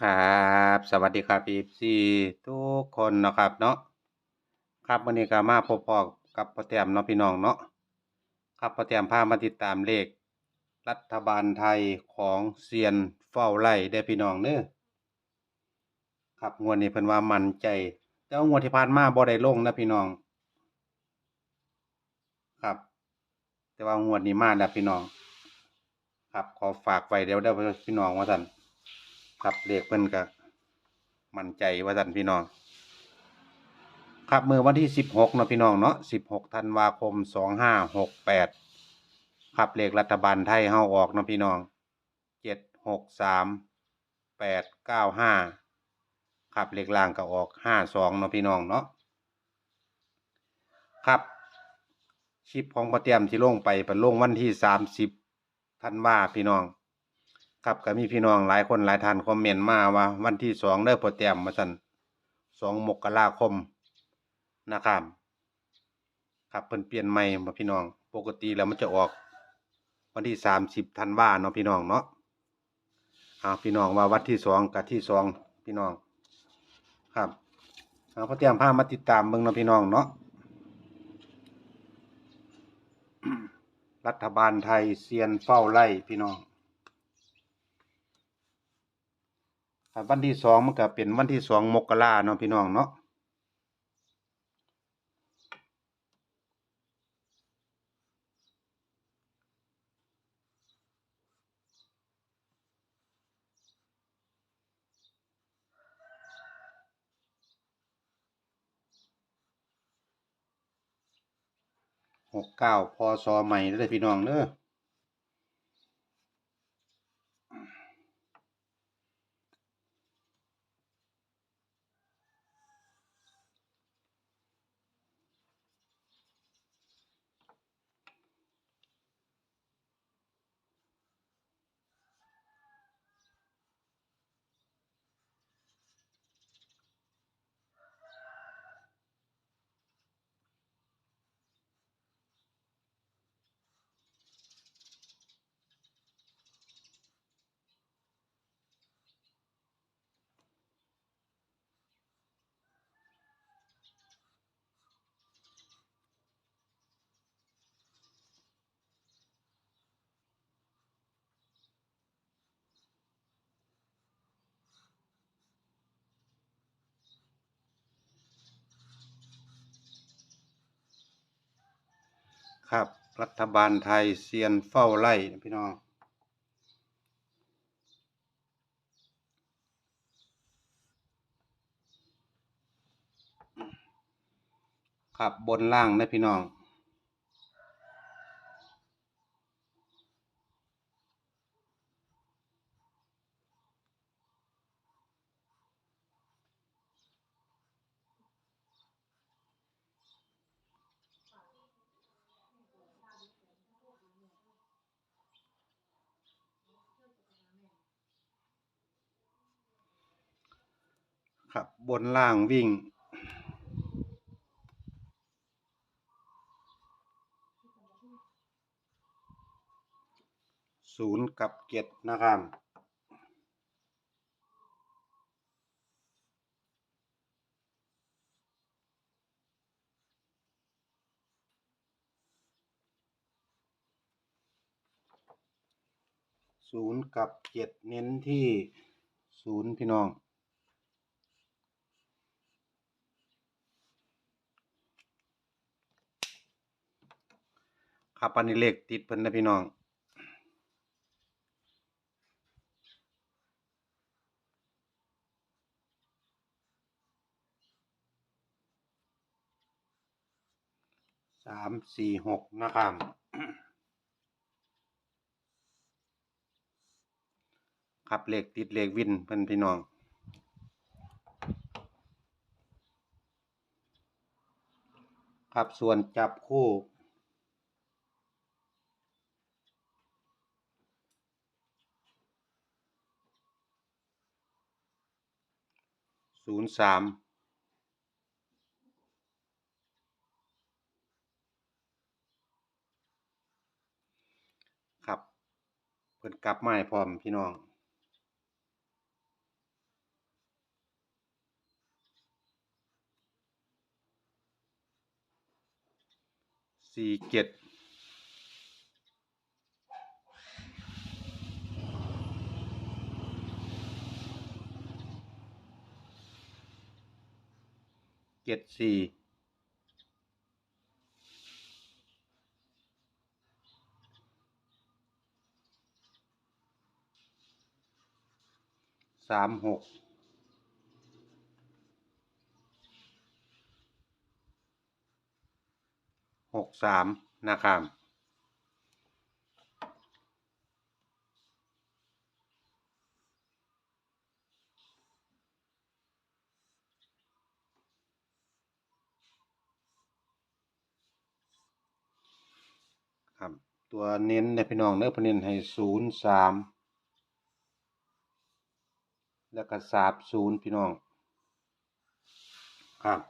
ครับสวัสดีครับพีซีทุกคนนะครับเนาะครับวันนี้ก็มาพบพอกับพ่อแต้มเนาะพี่น้องเนาะครับพ่อแต้มพามาติดตามเลข รัฐบาลไทยของเซียนเฝ้าไร่ได้พี่น้องเนื้อครับงวดนี้เพิ่นว่ามันใจแต่ว่างวดที่ผ่านมาบ่ได้ลงนะพี่น้อง ครับ แต่ว่างวดนี้มาแล้วพี่น้อง ครับขอฝากไว้เดี๋ยวเดี๋ยวพี่น้องว่าท่าน ครับเลขเพิ่นก็มั่นใจว่าท่านพี่น้อง ครับมือวันที่สิบหกเนาะพี่น้องเนาะสิบหกธันวาคมสองห้าหกแปดครับเลขรัฐบาลไทยเฮาออกเนาะพี่น้องเจ็ดหกสามแปดเก้าห้าครับเลขล่างก็ออกห้าสองเนาะพี่น้องเนาะครับชิปของพระเตรียมที่ลงไปเป็นลงวันที่สามสิบธันวาพี่น้อง ครับก็มีพี่น้องหลายคนหลายท่านคอมเมนต์มาว่าวันที่สองเด้อพระเตรียมมาสั่นสองมกราคมนะครับครับเพิ่นเปลี่ยนใหม่มาพี่น้องปกติแล้วมันจะออก วันที่สามสิบธันวาเนาะพี่น้องเนาะเอาพี่น้องว่าวันที่สองกับที่สองพี่น้อง ครับเอาพระเตรียมพามาติดตามเบิ่งเนาะพี่น้องเนาะรัฐบาลไทยเซียนเฝ้าไล่พี่น้อง ครับวันที่สองมันก็เป็นวันที่สองมกราเนาะพี่น้องเนาะหกเก้าพศใหม่เด้อพี่น้องเด้อ ครับ รัฐบาลไทยเซียนเฝ้าไล่พี่น้องครับบนล่างนะพี่น้อง ครับ บนล่างวิ่ง ศูนย์กับเจ็ดนะครับศูนย์กับเจ็ดเน้นที่ศูนย์พี่น้อง ครับอันนี้เลขติดเพิ่นนะพี่น้องสามสี่หกนะครับครับเลขติดเลขวินเพิ่นพี่น้องครับส่วนจับคู่ นย์สามครับ เพิ่นกลับมาให้พร้อมพี่น้องสี่เจ็ด เจ็ดสี่สามหกหกสามนะครับ ครับ ตัวเน้นในพี่น้องเนื้อพนเน้นให้ศูนย์สามแล้วก็สาบศูนย์พี่น้อง ครับ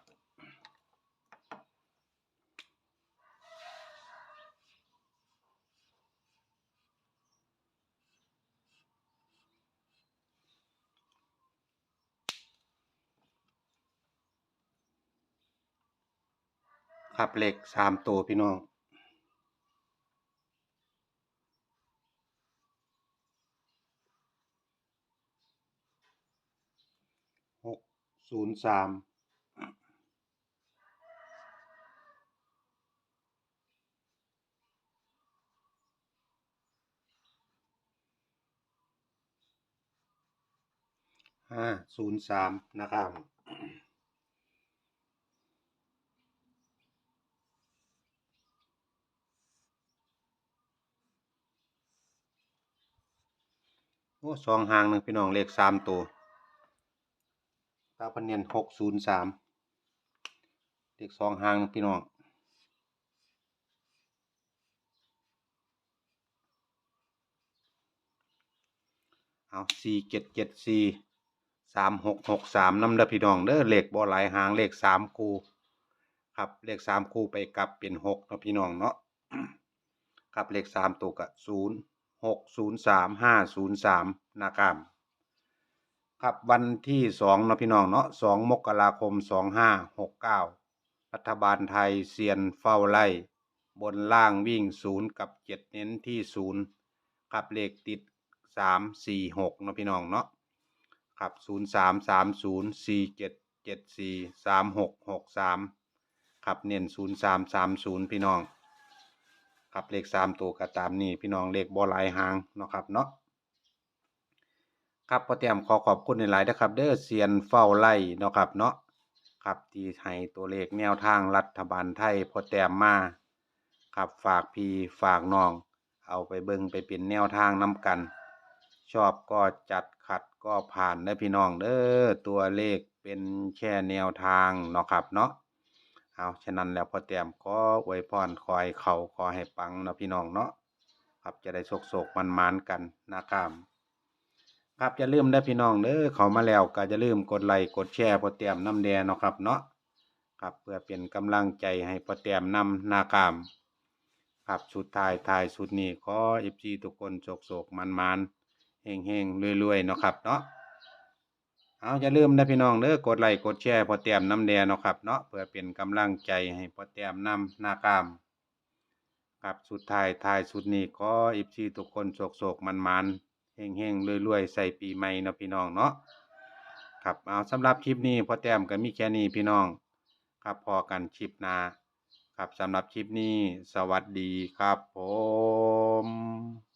ครับเลขสามตัวพี่น้อง หก ศูนย์สามห้าศูนย์สามนะครับโอ้สองหางหนึ่งพี่น้องเลขสามตัว ตาพันเนียนหกศูนย์สามเลขสองหางพี่น้องเอาสี่เจ็ดเจ็ดสี่สามหกหกสามนำเด้อพี่น้องเด้อเลขบ่หลายหางเลขสามคูครับเลขสามคูไปกลับเป็นหกเนาะพี่น้องเนาะครับเลขสามตัวกับศูนย์หกศูนย์สามห้าศูนย์สามนะครับ ครับวันที่สองเนาะพี่น้องเนาะสองมกราคมสองห้าหกเก้ารัฐบาลไทยเซียนเฝ้าไล่ บนล่างวิ่งศูนย์กับเจ็ดเน้นที่ศูนย์ครับเลขติดสามสี่หกเนาะพี่น้องเนาะครับศูนย์สามสามศูนย์สี่เจ็ดเจ็ดสี่สามหกหกสามครับเน้นศูนย์สามสามศูนย์พี่น้อง ครับเลขสามตัวก็ตามนี้พี่น้องเลขบ่หลายหางเนาะครับเนาะ ครับพอเตรียมขอขอบคุณในหลายนะครับ เด้อเซียนเฝ้าไล่เนาะครับเนาะครับที่ให้ตัวเลขแนวทางรัฐบาลไทยพอแต้มมาครับฝากพี่ฝากน้อง เอาไปเบิ่งไปเป็นแนวทางนำกัน ชอบก็จัดขัดก็ผ่านได้พี่น้องเด้อตัวเลขเป็นแค่แนวทางเนาะครับเนาะเอาฉะนั้นแล้วพอแต้มก็อวยพรคอยเขาขอให้ปังเนาะพี่น้องเนาะครับจะได้โศกโศกมันมานๆกันนะครับ ครับอย่าลืมได้พี่น้องเด้อเขามาแล้วก็จะลืมกดไลค์กดแชร์พอแต้มน้ำแดงเนาะครับเนาะครับเพื่อเป็นกำลังใจให้พอแต้มนำนากามครับสุดท้ายท้ายสุดนี้ขอเอฟซีทุกคนโศกโศกมันมานเฮงเฮงๆรวยๆเนาะครับเนาะเอาอย่าลืมนะพี่น้องเด้อกดไลค์กดแชร์พอแต้มน้ำแดงเนาะครับเนาะเพื่อเป็นกำลังใจให้พอแต้มนำหน้ากามครับสุดท้ายท้ายสุดนี้ขออิบซีทุกคนโศกโศกมันมัน เฮงเฮงรวยรวยๆ ใส่ปีใหม่เนาะพี่น้องเนาะครับเอาสำหรับคลิปนี้พอแต้มก็มีแค่นี้พี่น้อง ครับพอกันคลิปหน้าครับสำหรับคลิปนี้ สวัสดีครับผม